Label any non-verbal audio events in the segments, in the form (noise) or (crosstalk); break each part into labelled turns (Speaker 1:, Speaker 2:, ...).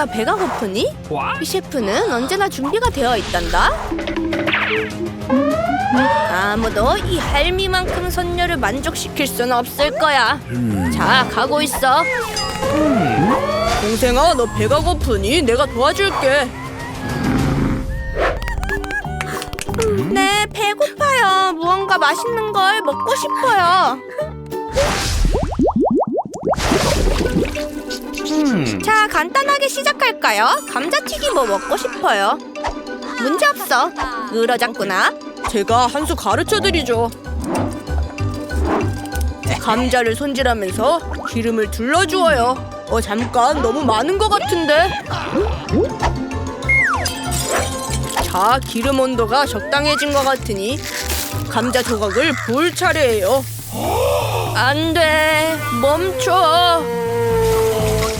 Speaker 1: 너무나 배가 고프니? 이 셰프는 언제나 준비가 되어 있단다. 아무도 이 할미만큼 손녀를 만족시킬 수는 없을 거야. 자, 가고 있어. 동생아, 너 배가 고프니? 내가 도와줄게. 네, 배고파요. 무언가 맛있는 걸 먹고 싶어요. (laughs) 자, 간단하게 시작할까요? 감자튀김 뭐 먹고 싶어요? 문제 없어. 늘어졌구나. 제가 한 수 가르쳐 드리죠. 감자를 손질하면서 기름을 둘러주어요. 어, 잠깐 너무 많은 것 같은데. 자, 기름 온도가 적당해진 것 같으니 감자 조각을 부을 차례예요. 안 돼, 멈춰.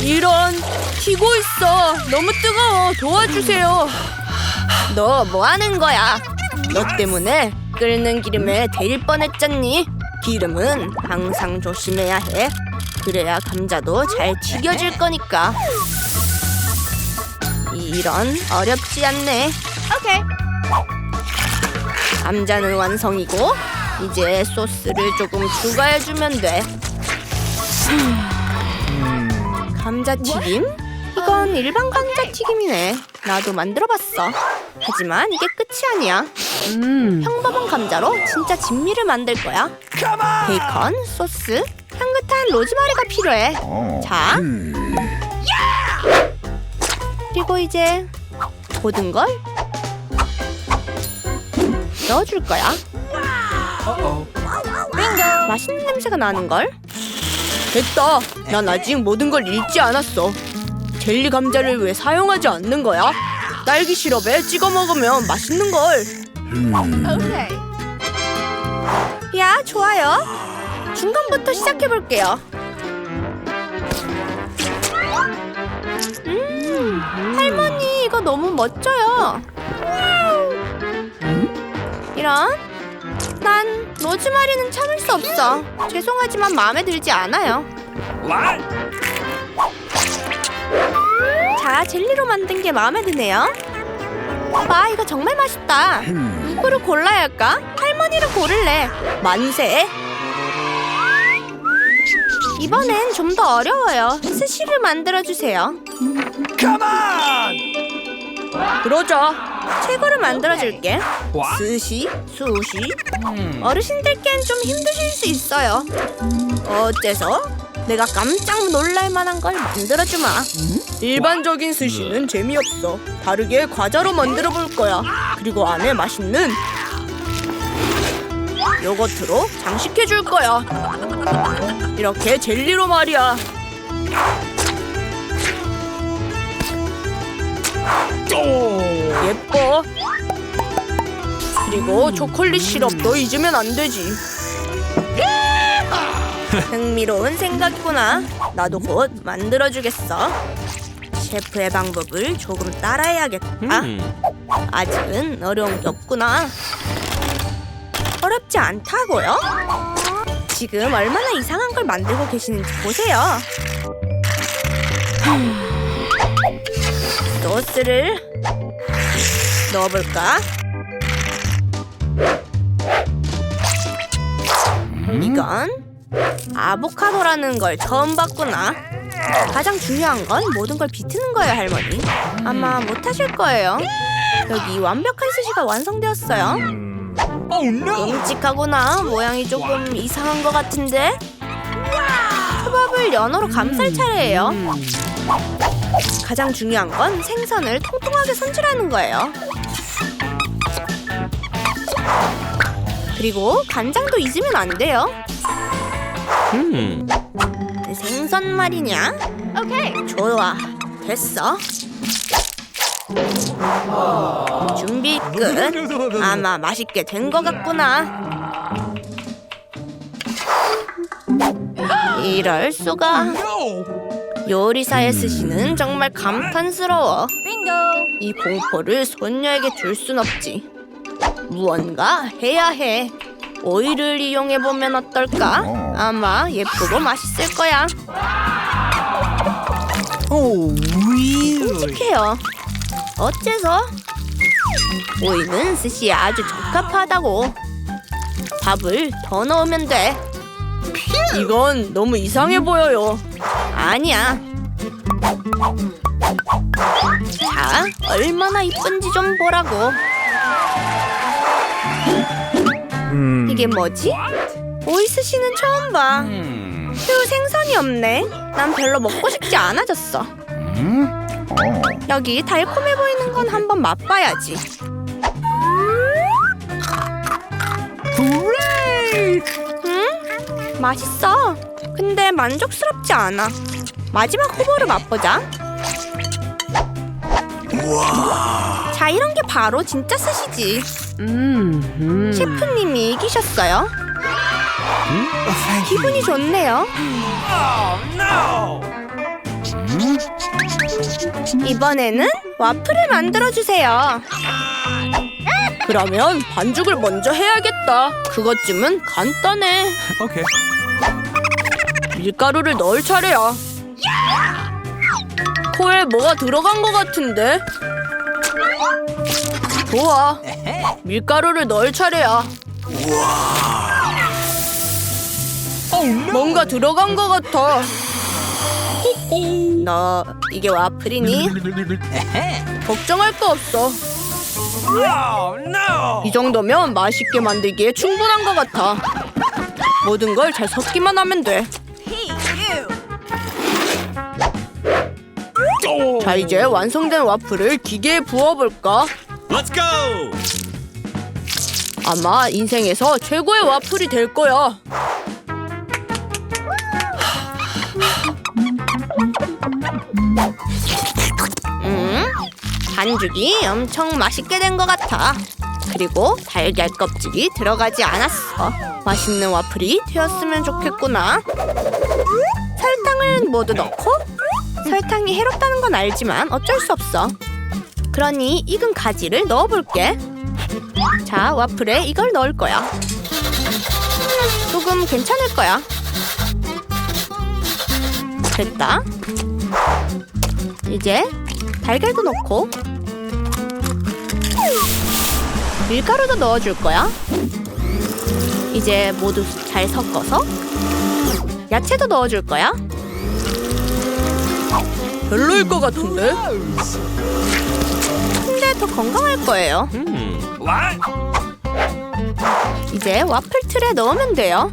Speaker 1: 이런, 튀고 있어. 너무 뜨거워. 도와주세요. 너 뭐 하는 거야? 너 때문에 끓는 기름에 데일 뻔했잖니. 기름은 항상 조심해야 해. 그래야 감자도 잘 튀겨질 거니까. 이런 어렵지 않네. 오케이. 감자는 완성이고 이제 소스를 조금 추가해주면 돼. 음, 감자튀김? 이건 일반 감자튀김이네. 나도 만들어봤어. 하지만 이게 끝이 아니야. 평범한 감자로 진짜 진미를 만들 거야. 베이컨, 소스, 향긋한 로즈마리가 필요해. 자, 그리고 이제 모든 걸 넣어줄 거야. 맛있는 냄새가 나는 걸. 됐다. 난 아직 모든 걸 읽지 않았어. 젤리 감자를 왜 사용하지 않는 거야? 딸기 시럽에 찍어 먹으면 맛있는 걸. 야, 좋아요. 중간부터 시작해 볼게요. 음, 할머니 이거 너무 멋져요. 이런? 난 로즈마리는 참을 수 없어. 죄송하지만 마음에 들지 않아요. 자, 젤리로 만든 게 마음에 드네요. 와, 이거 정말 맛있다. 누구를 골라야 할까? 할머니를 고를래. 만세. 이번엔 좀 더 어려워요. 스시를 만들어 주세요. 그러자. 최고를 만들어 줄게. 스시, 수시. 어르신들께는 좀 힘드실 수 있어요. 어째서? 내가 깜짝 놀랄 만한 걸 만들어 주마. 일반적인 스시는 재미없어. 다르게 과자로 만들어 볼 거야. 그리고 안에 맛있는 요거트로 장식해 줄 거야. 이렇게 젤리로 말이야. 예뻐. 그리고 초콜릿 시럽도 잊으면 안 되지. 흥미로운 생각이구나. 나도 곧 만들어주겠어. 셰프의 방법을 조금 따라해야겠다. 아직은 어려운 게 없구나. 어렵지 않다고요? 지금 얼마나 이상한 걸 만들고 계시는지 보세요. 소스를 넣어볼까? 이건 아보카도라는 걸 처음 봤구나. 가장 중요한 건 모든 걸 비트는 거예요, 할머니. 아마 못하실 거예요. 여기 완벽한 스시가 완성되었어요. 끔찍하구나. 모양이 조금 이상한 것 같은데. 초밥을 연어로 감쌀 차례예요. 가장 중요한 건 생선을 통통하게 손질하는 거예요. 그리고 간장도 잊으면 안 돼요. 생선 말이냐? 오케이. 좋아. 됐어. 준비 끝. 아마 맛있게 된 것 같구나. 이럴 수가. 요리사의 스시는 정말 감탄스러워. 이 공포를 손녀에게 줄 순 없지. 무언가 해야 해. 오이를 이용해 보면 어떨까? 아마 예쁘고 맛있을 거야.
Speaker 2: Oh, really?
Speaker 1: 끔찍해요. 어째서? 오이는 스시에 아주 적합하다고. 밥을 더 넣으면 돼. 이건 너무 이상해 보여요. 아니야. 자, 얼마나 이쁜지 좀 보라고.
Speaker 2: Hmm.
Speaker 1: 이게 뭐지? 오이 스시는 처음 봐. 휴 생선이 없네. 난 별로 먹고 싶지 않아졌어. 여기 달콤해 보이는 건 한번 맛봐야지. 응? 맛있어. 근데 만족스럽지 않아. 마지막 후보를 맛보자. 자, 이런 게 바로 진짜 스시지. 셰프님이 이기셨어요.
Speaker 2: Oh, thank you.
Speaker 1: 기분이 좋네요. 이번에는 와플을 만들어 주세요. 그러면 반죽을 먼저 해야겠다. 그것쯤은 간단해.
Speaker 2: Okay.
Speaker 1: 밀가루를 넣을 차례야. 코에 뭐가 들어간 것 같은데? 좋아. 밀가루를 넣을 차례야. 뭔가 들어간 것 같아. 너 이게 와플이니? 걱정할 거 없어. 이 정도면 맛있게 만들기에 충분한 것 같아. 모든 걸 잘 섞기만 하면 돼. 자 이제 완성된 와플을 기계에 부어볼까?
Speaker 3: Let's go!
Speaker 1: 아마 인생에서 최고의 와플이 될 거야. 음, 반죽이 엄청 맛있게 된 것 같아. 그리고 달걀 껍질이 들어가지 않았어. 맛있는 와플이 되었으면 좋겠구나. 설탕을 모두 넣고 설탕이 해롭다는 건 알지만 어쩔 수 없어. 그러니 익은 가지를 넣어볼게. 자, 와플에 이걸 넣을 거야. 음, 조금 괜찮을 거야. 됐다. 이제 달걀도 넣고 밀가루도 넣어줄 거야. 이제 모두 잘 섞어서 야채도 넣어줄 거야. 별로일 것 같은데? 근데 더 건강할 거예요. 이제 와플 틀에 넣으면 돼요.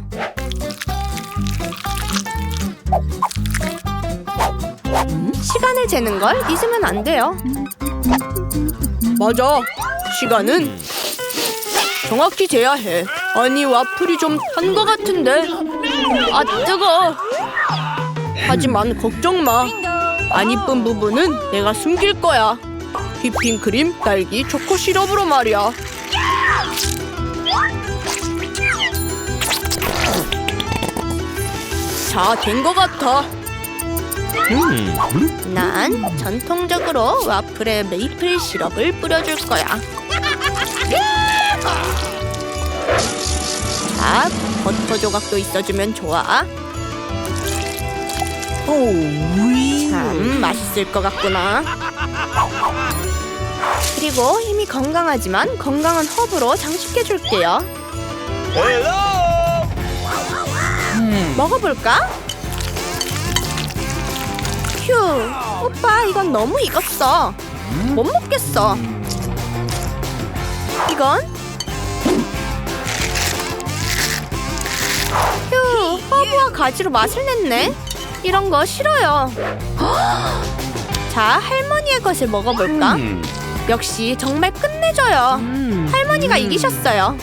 Speaker 1: 시간을 재는 걸 잊으면 안 돼요. 맞아. 시간은 정확히 재야 해. 아니 와플이 좀 탄 것 같은데. 아 뜨거. 하지만 걱정 마. 안 이쁜 부분은 내가 숨길 거야. 휘핑 크림, 딸기, 초코 시럽으로 말이야. 자, 된 것 같아. 난 전통적으로 와플에 메이플 시럽을 뿌려줄 거야. 자, 버터 조각도 있어주면 좋아.
Speaker 2: Really?
Speaker 1: 참 맛있을 것 같구나. 그리고 이미 건강하지만 건강한 허브로 장식해 줄게요. 먹어볼까? 휴, 오빠 이건 너무 익었어. 못 먹겠어. 이건? 휴, 허브와 가지로 맛을 냈네. 이런 거 싫어요. 자, 할머니의 것을 먹어볼까? 역시 정말 끝내줘요. 할머니가 이기셨어요.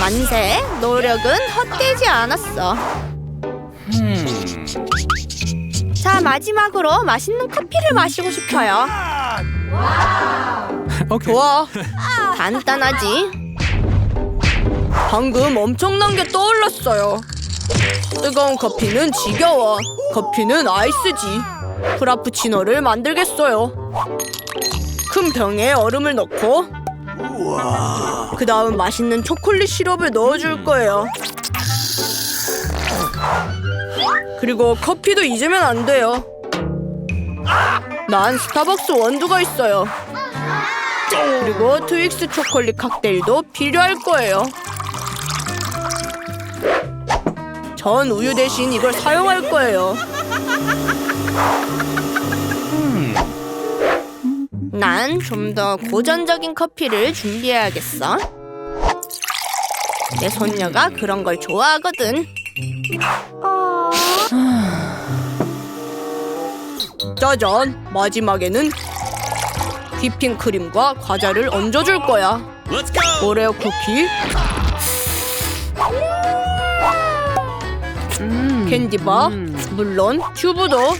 Speaker 1: 만세, 노력은 헛되지 않았어. 자, 마지막으로 맛있는 커피를 마시고 싶어요.
Speaker 2: Okay.
Speaker 1: 좋아. 간단하지. 방금 엄청난 게 떠올랐어요. 뜨거운 커피는 지겨워. 커피는 아이스지. 프라푸치노를 만들겠어요. 큰 병에 얼음을 넣고 그 다음 맛있는 초콜릿 시럽을 넣어줄 거예요. 그리고 커피도 잊으면 안 돼요. 난 스타벅스 원두가 있어요. 그리고 트윅스 초콜릿 칵테일도 필요할 거예요. 전 우유 대신 이걸 사용할 거예요. 난 좀 더 고전적인 커피를 준비해야겠어. 내 손녀가 그런 걸 좋아하거든. 짜잔! 마지막에는 휘핑크림과 과자를 얹어줄 거야.
Speaker 2: Let's go.
Speaker 1: 오레오 쿠키, 캔디바, 물론 튜브도.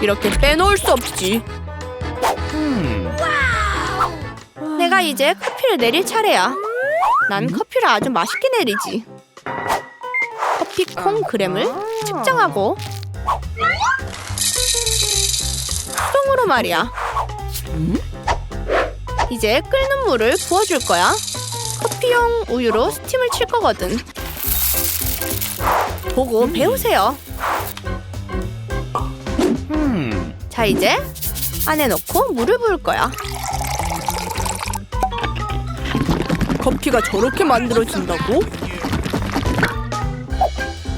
Speaker 1: 이렇게 빼놓을 수 없지. 내가 이제 커피를 내릴 차례야. 난 커피를 아주 맛있게 내리지. 커피 콩 그램을 측정하고 수동으로 말이야. 이제 끓는 물을 부어줄 거야. 커피용 우유로 스팀을 칠 거거든. 보고 배우세요. 자 이제 안에 넣고 물을 부을 거야. 커피가 저렇게 만들어진다고?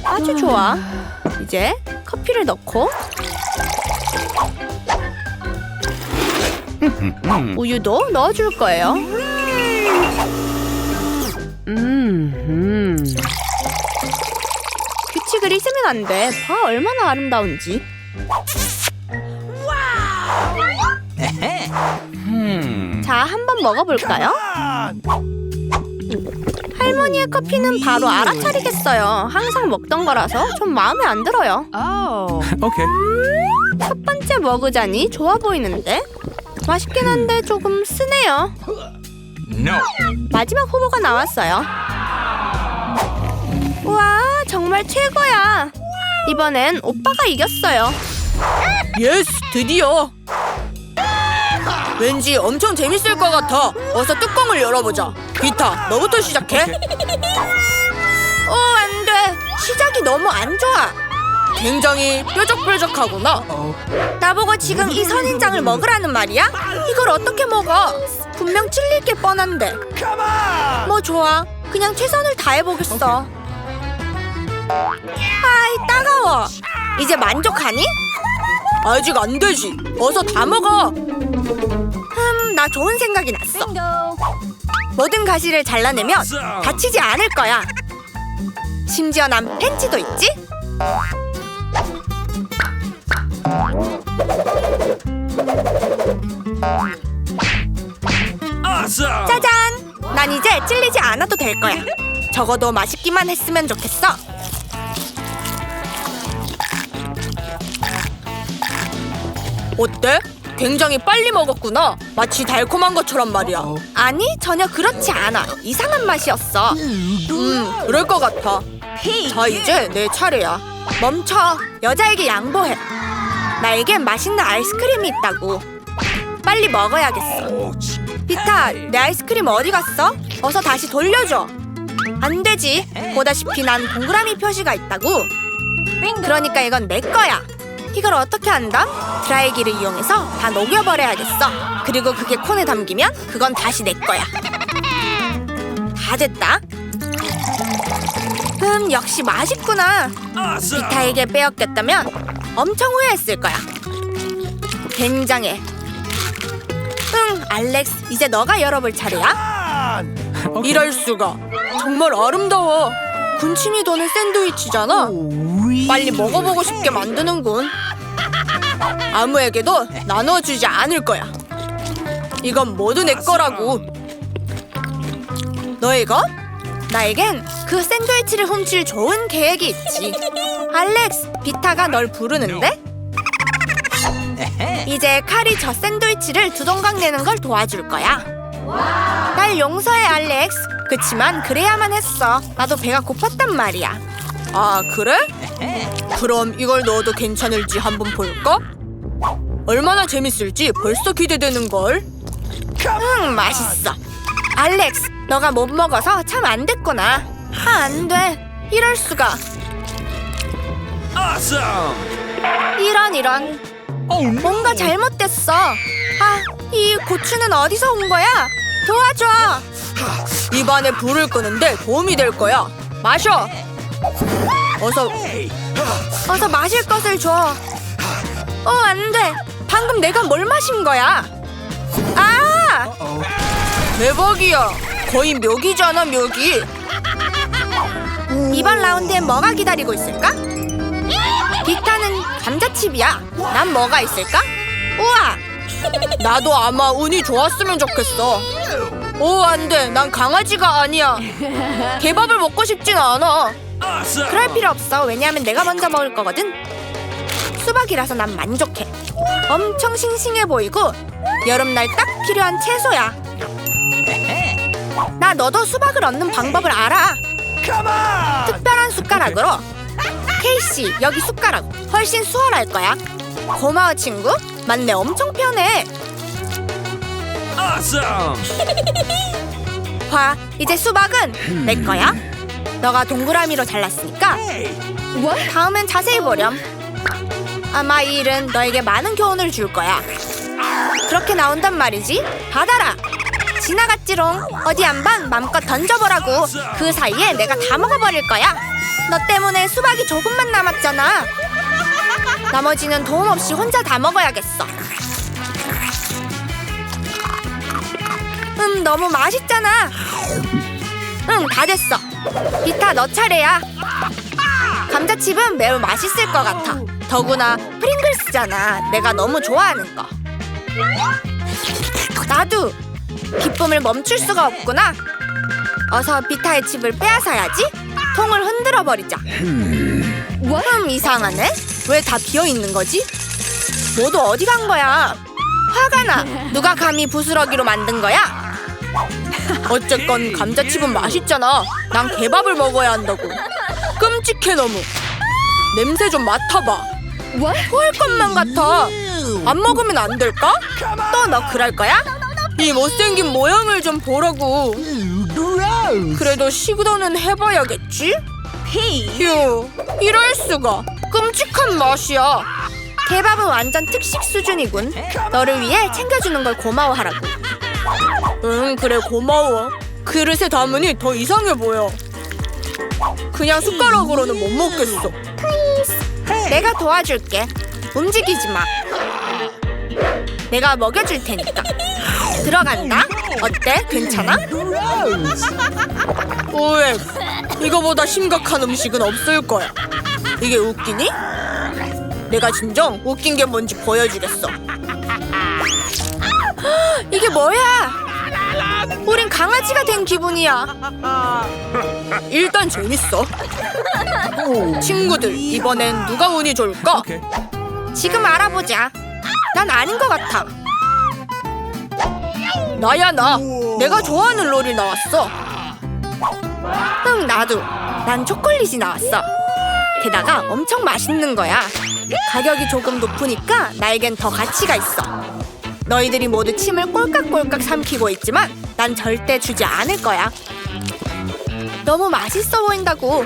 Speaker 1: 아주 좋아. 이제 커피를 넣고 우유도 넣어줄 거예요. 규칙 을 잊으면 안 돼. 봐 얼마나 아름다운지. 자, 한번 먹어볼까요? 할머니의 커피는 바로 알아차리겠어요. 항상 먹던 거라서 좀 마음에 안 들어요. 첫 번째 먹으자니 좋아 보이는데 맛있긴 한데 조금 쓰네요.
Speaker 2: No.
Speaker 1: 마지막 후보가 나왔어요. 우와, 정말 최고야. 이번엔 오빠가 이겼어요. 예스, 드디어. 왠지 엄청 재밌을 것 같아. 어서 뚜껑을 열어보자. 비타, 너부터 시작해. (laughs) 어, 안 돼. 시작이 너무 안 좋아. 굉장히 뾰족뾰족하구나. 나보고 지금 이 선인장을 먹으라는 말이야? 이걸 어떻게 먹어? 분명 찔릴 게 뻔한데. 뭐 좋아. 그냥 최선을 다해보겠어. 아이 따가워. 이제 만족하니? 아직 안 되지. 어서 다 먹어. 흠, 나 좋은 생각이 났어. 모든 가시를 잘라내면 다치지 않을 거야. 심지어 난 팬츠도 있지? 짜잔! 난 이제 찔리지 않아도 될 거야. 적어도 맛있기만 했으면 좋겠어. 어때? 굉장히 빨리 먹었구나. 마치 달콤한 것처럼 말이야. 아니, 전혀 그렇지 않아. 이상한 맛이었어. 음, 그럴 것 같아. 자, 이제 내 차례야. 멈춰. 여자에게 양보해. 나에겐 맛있는 아이스크림이 있다고. 빨리 먹어야겠어. 비타, 내 아이스크림 어디 갔어? 어서 다시 돌려줘. 안 되지. 보다시피 난 동그라미 표시가 있다고. 그러니까 이건 내 거야. 이걸 어떻게 한다? 드라이기를 이용해서 다 녹여버려야겠어. 그리고 그게 콘에 담기면 그건 다시 내 거야. 다 됐다. 음, 역시 맛있구나. 비타에게 빼앗겼다면 엄청 후회했을 거야. 굉장해. 응, 알렉스, 이제 너가 열어볼 차례야. 이럴 수가. 정말 아름다워. 군침이 도는 샌드위치잖아. 빨리 먹어보고 싶게 만드는군. 아무에게도 나눠주지 않을 거야. 이건 모두 내 거라고. 너 이거? 나에겐 그 샌드위치를 훔칠 좋은 계획이 있지. 알렉스, 비타가 널 부르는데? 이제 칼이 저 샌드위치를 두 동강 내는 걸 도와줄 거야. 날 용서해, 알렉스. 그치만 그래야만 했어. 나도 배가 고팠단 말이야. 아, 그래? 그럼 이걸 넣어도 괜찮을지 한번 볼까? 얼마나 재밌을지 벌써 기대되는 걸. 응, 맛있어. 알렉스, 너가 못 먹어서 참 안 됐구나. 아, 안 돼. 이럴 수가.
Speaker 2: Awesome.
Speaker 1: 이런 이런
Speaker 2: Oh.
Speaker 1: 뭔가 잘못됐어. 아, 이 고추는 어디서 온 거야? 도와줘. 입안에 불을 끄는데 도움이 될 거야. 마셔. 어서 어서 마실 것을 줘. 어, 안 돼. 방금 내가 뭘 마신 거야? 아! 대박이야. 거의 묘기잖아, 묘기. 이번 라운드엔 뭐가 기다리고 있을까? 비타는 감자칩이야. 난 뭐가 있을까? 우와! 나도 아마 운이 좋았으면 좋겠어. 오, 안 돼. 난 강아지가 아니야. (laughs) 개밥을 먹고 싶진 않아. 그럴 필요 없어. 왜냐하면 내가 먼저 먹을 거거든. 수박이라서 난 만족해. 엄청 싱싱해 보이고 여름날 딱 필요한 채소야. 나 너도 수박을 얻는 방법을 알아. 특별한 숟가락으로. 케이씨, 여기 숟가락. 훨씬 수월할 거야. 고마워, 친구. 맞네, 엄청 편해. (laughs) 봐, 이제 수박은 내 거야. 너가 동그라미로 잘랐으니까 다음엔 자세히 보렴. 아마 이 일은 너에게 많은 교훈을 줄 거야. 그렇게 나온단 말이지. 받아라. 지나갔지롱. 어디 한번 맘껏 던져보라고. 그 사이에 내가 다 먹어버릴 거야. 너 때문에 수박이 조금만 남았잖아. 나머지는 도움 없이 혼자 다 먹어야겠어. 음, 너무 맛있잖아. 응, 다 됐어. 비타 너 차례야. 감자칩은 매우 맛있을 것 같아. 더구나 프링글스잖아. 내가 너무 좋아하는 거. 나도 기쁨을 멈출 수가 없구나. 어서 비타의 칩을 빼앗아야지. 통을 흔들어 버리자. 음 이상하네. 왜 다 비어 있는 거지? 모두 어디 간 거야? 화가 나. 누가 감히 부스러기로 만든 거야? 어쨌건 감자칩은 맛있잖아. 난 개밥을 먹어야 한다고. 끔찍해 너무. 냄새 좀 맡아봐. 토할 것만 같아. 안 먹으면 안 될까? 또 너 그럴 거야? 이 못생긴 모양을 좀 보라고. 그래도 시도는 해봐야겠지? 휴, 이럴 수가. 끔찍한 맛이야. 개밥은 완전 특식 수준이군. 너를 위해 챙겨주는 걸 고마워하라고. 응, 그래 고마워. 그릇에 담으니 더 이상해 보여. 그냥 숟가락으로는 못 먹겠어. 내가 도와줄게. 움직이지 마. 내가 먹여줄 테니까. 들어간다. 어때? 괜찮아? 오해. 이거보다 심각한 음식은 없을 거야. 이게 웃기니? 내가 진정 웃긴 게 뭔지 보여주겠어. 이게 뭐야? 우린 강아지가 된 기분이야. 일단 재밌어. 친구들, 이번엔 누가 운이 좋을까? 지금 알아보자. 난 아닌 것 같아. 나야 나. 내가 좋아하는 롤이 나왔어. 응 나도. 난 초콜릿이 나왔어. 게다가 엄청 맛있는 거야. 가격이 조금 높으니까 나에겐 더 가치가 있어. 너희들이 모두 침을 꼴깍꼴깍 삼키고 있지만 난 절대 주지 않을 거야. 너무 맛있어 보인다고.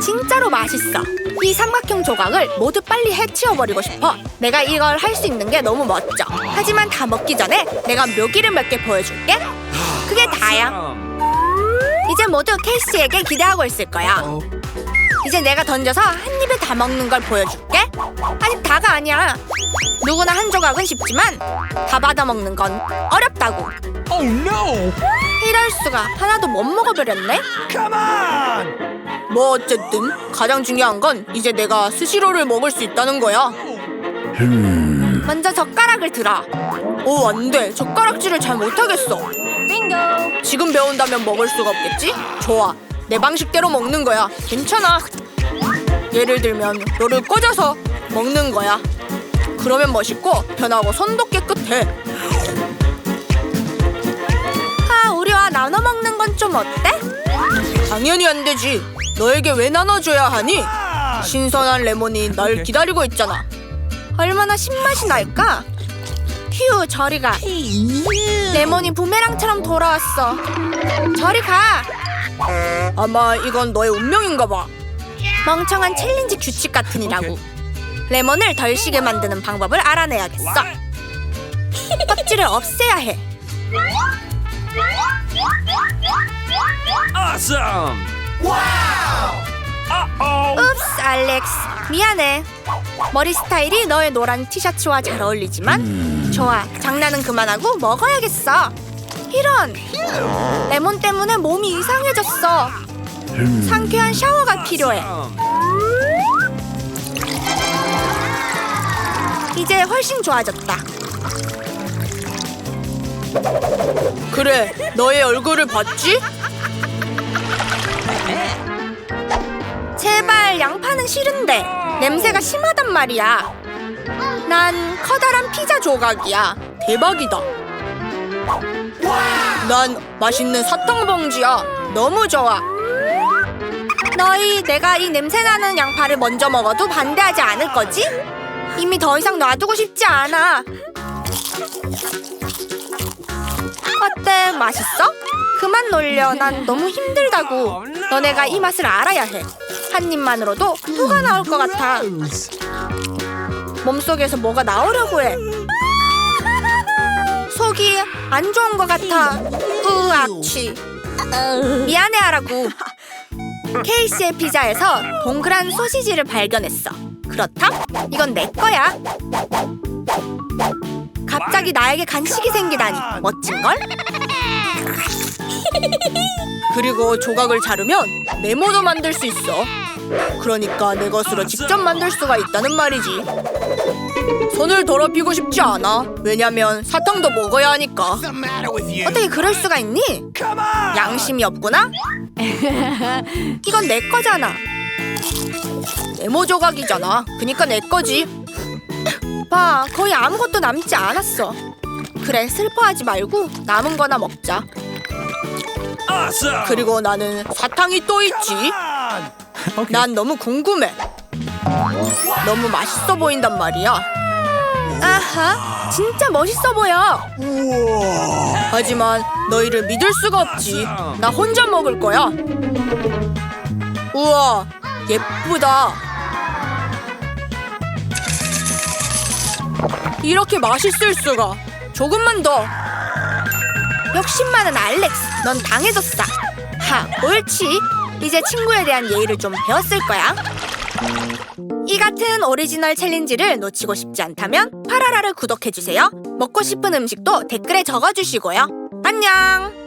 Speaker 1: 진짜로 맛있어. 이 삼각형 조각을 모두 빨리 해치워버리고 싶어. 내가 이걸 할 수 있는 게 너무 멋져. 하지만 다 먹기 전에 내가 묘기를 몇 개 보여줄게. 그게 다야. 이제 모두 케이씨에게 기대하고 있을 거야. 이제 내가 던져서 한 입에 다 먹는 걸 보여줄게. 아직 다가 아니야. 누구나 한 조각은 쉽지만 다 받아 먹는 건 어렵다고.
Speaker 2: Oh no.
Speaker 1: 이럴 수가 하나도 못 먹어버렸네.
Speaker 2: Come on.
Speaker 1: 뭐 어쨌든 가장 중요한 건 이제 내가 스시로를 먹을 수 있다는 거야. 먼저 젓가락을 들어. 오, 안 돼. 젓가락질을 잘 못하겠어. 지금 배운다면 먹을 수가 없겠지? 좋아. 내 방식대로 먹는 거야. 괜찮아. 예를 들면 너를 꽂아서 먹는 거야. 그러면 멋있고 편하고 손도 깨끗해. 아, 우리와 나눠 먹는 건 좀 어때? 당연히 안 되지. 너에게 왜 나눠줘야 하니? 신선한 레몬이 날 기다리고 있잖아. 얼마나 신맛이 날까? 휴, 저리 가. 레몬이 부메랑처럼 돌아왔어. 저리 가. 아마 이건 너의 운명인가 봐. 멍청한 챌린지 규칙 같으니라고. 레몬을 덜 시게 만드는 방법을 알아내야겠어. 껍질을 없애야 해.
Speaker 2: Awesome. Wow. Uh-oh.
Speaker 1: 읍스, 알렉스. 미안해. 머리 스타일이 너의 노란 티셔츠와 잘 어울리지만 좋아. 장난은 그만하고 먹어야겠어. 이런. 레몬 때문에 몸이 이상해졌어. 상쾌한 샤워가 필요해. 이제 훨씬 좋아졌다. 그래, 너의 얼굴을 봤지? 제발 양파는 싫은데 냄새가 심하단 말이야. 난 커다란 피자 조각이야. 대박이다. 난 맛있는 사탕 봉지야. 너무 좋아. 너희 내가 이 냄새 나는 양파를 먼저 먹어도 반대하지 않을 거지? 이미 더 이상 놔두고 싶지 않아. 어때? 맛있어? 그만 놀려. 난 너무 힘들다고. 너네가 이 맛을 알아야 해. 한 입만으로도 토가 나올 것 같아. 몸속에서 뭐가 나오려고 해. 속이 안 좋은 것 같아. 으악취. 미안해 하라고. 케이스의 피자에서 동그란 소시지를 발견했어. 그렇다? 이건 내 거야. 갑자기 나에게 간식이 생기다니 멋진걸? 그리고 조각을 자르면 네모도 만들 수 있어. 그러니까 내 것으로 직접 만들 수가 있다는 말이지. 손을 더럽히고 싶지 않아. 왜냐면 사탕도 먹어야 하니까.
Speaker 2: What's the matter with you?
Speaker 1: 어떻게 그럴 수가 있니?
Speaker 2: Come on.
Speaker 1: 양심이 없구나? (laughs) 이건 내 거잖아. 네모 조각이잖아. 그니까 내 거지. 봐, 거의 아무것도 남지 않았어. 그래, 슬퍼하지 말고 남은 거나 먹자.
Speaker 2: Awesome.
Speaker 1: 그리고 나는 사탕이 또 있지. (laughs) 난 너무 궁금해. 너무 맛있어 보인단 말이야. 아하, 진짜 멋있어 보여. 하지만 너희를 믿을 수가 없지. 나 혼자 먹을 거야. 우와, 예쁘다. 이렇게 맛있을 수가. 조금만 더. 욕심 많은 알렉스, 넌 당해졌어. 하, 옳지. 이제 친구에 대한 예의를 좀 배웠을 거야. 이 같은 오리지널 챌린지를 놓치고 싶지 않다면 파라라를 구독해주세요. 먹고 싶은 음식도 댓글에 적어주시고요. 안녕!